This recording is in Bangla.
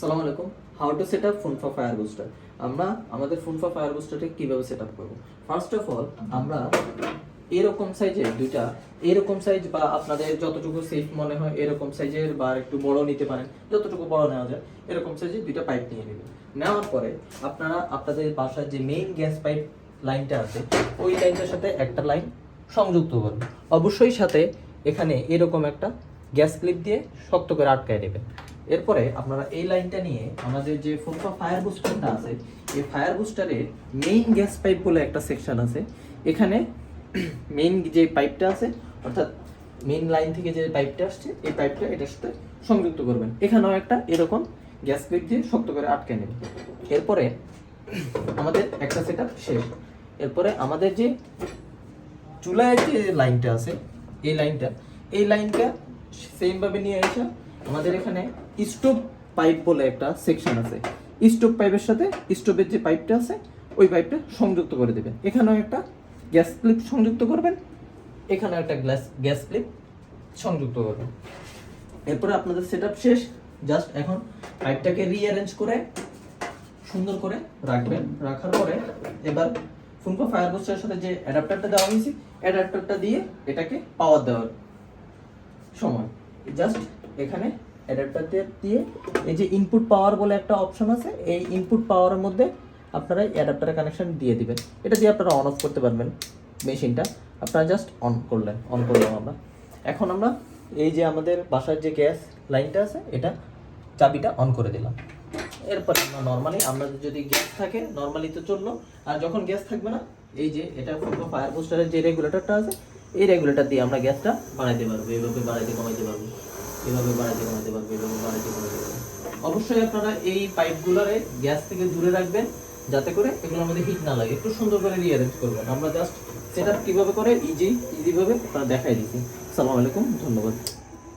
সালাম আলাইকুম। How to set up phone for fire booster আমরা আমাদের ফোন ফর ফায়ার বুস্টারকে কীভাবে সেট আপ করব? ফার্স্ট অফ অল আমরা এরকম সাইজের দুইটা, এরকম সাইজ বা আপনাদের যতটুকু সেফ মনে হয় এরকম সাইজের বা একটু বড় নিতে পারেন, যতটুকু বড় নেওয়া যায়, এরকম সাইজের দুইটা পাইপ নিয়ে নেবেন। নেওয়ার পরে আপনারা আপনাদের বাসার যে মেইন গ্যাস পাইপ লাইনটা আছে, ওই লাইনটার সাথে একটা লাইন সংযুক্ত করবেন। অবশ্যই সাথে এখানে এরকম একটা গ্যাস ক্লিপ দিয়ে শক্ত করে আটকায় নেবেন। এরপরে আপনারা এই লাইনটা নিয়ে আমাদের যে ফুলফা ফায়ার বুস্টারটা আছে, এই ফায়ার বুস্টারের মেইন গ্যাস পাইপ বলে একটা সেকশন আছে। এখানে মেইন যে পাইপটা আছে, অর্থাৎ মেইন লাইন থেকে যে পাইপটা আসছে, এই পাইপটা এটার সাথে সংযুক্ত করবেন। এখানেও একটা এরকম গ্যাস ক্লিপ দিয়ে শক্ত করে আটকে নেবেন। এরপরে আমাদের একটা সেট শেষ। এরপরে আমাদের যে চুলায় যে লাইনটা আছে, এই লাইনটা এই লাইনটা সেম ভাবে নিয়ে এসে আমাদের এখানে স্টোভ পাইপ বলে একটা সেকশন আছে। স্টোভ পাইপের সাথে স্টোভের যে পাইপটা আছে, ওই পাইপটা সংযুক্ত করে দেবেন। এখানেও একটা গ্যাস ক্লিপ সংযুক্ত করবেন এখানে একটা গ্যাস গ্যাস ক্লিপ সংযুক্ত করবেন। এরপরে আপনাদের সেটআপ শেষ। জাস্ট এখন পাইপটাকে রিঅ্যারেঞ্জ করে, সুন্দর করে রাখবেন। রাখার পরে এবার ফুনকো ফায়ার বুস্টারের সাথে যে অ্যাডাপ্টারটা দেওয়া হয়েছে অ্যাডাপ্টারটা দিয়ে এটাকে পাওয়ার দেওয়ার সময়। জাস্ট এখানে অ্যাডাপ্টার দিয়ে এই যে ইনপুট পাওয়ার বলে একটা অপশন আছে, এই ইনপুট পাওয়ারের মধ্যে আপনারা অ্যাডাপ্টারের কানেকশন দিয়ে দিবেন। এটা দিয়ে আপনারা অন অফ করতে পারবেন মেশিনটা। আপনারা জাস্ট অন করলেন অন করলাম আমরা। এখন আমরা এই যে আমাদের বাসার যে গ্যাস লাইনটা আছে, এটা চাবিটা অন করে দিলাম। এরপর আমরা নর্মালি আমাদের যদি গ্যাস থাকে নর্মালি তো চলল, আর যখন গ্যাস থাকবে না, এই যে এটা ফায়ার বুস্টারের যে রেগুলেটরটা আছে, এই রেগুলেটর দিয়ে আমরা গ্যাসটা বাড়াইতে পারব, এইভাবে বাড়াইতে কমাইতে পারব। এভাবে বাড়াতে কমাতে পারবে, এভাবে বাড়াতে কমাতে পারবে। অবশ্যই আপনারা এই পাইপগুলোরে গ্যাস থেকে দূরে রাখবেন, যাতে করে এগুলোর মধ্যে হিট না লাগে। একটু সুন্দর করে রিঅ্যারেঞ্জ করবেন। আমরা জাস্ট সেটা কীভাবে করে ইজি ইজিভাবে আপনারা দেখাই দিচ্ছি। সালাম আলাইকুম, ধন্যবাদ।